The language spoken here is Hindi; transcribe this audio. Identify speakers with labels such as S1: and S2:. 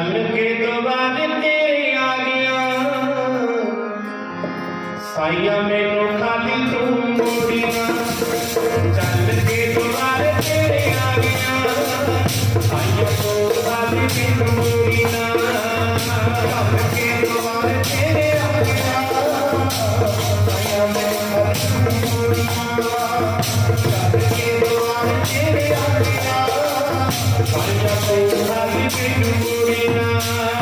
S1: सन के तो दोबारे तेरे आ गया साइया मैनू तो खाली तू मोड़िया चल के तो दोबारे तेरे आ गया साइया को खाली तू मोड़िया चल के दोबारे तेरे आ गया साइया मैनू खाली तू मोड़िया चल के दोबारे तेरे आ गया साइया को खाली तू मोड़िया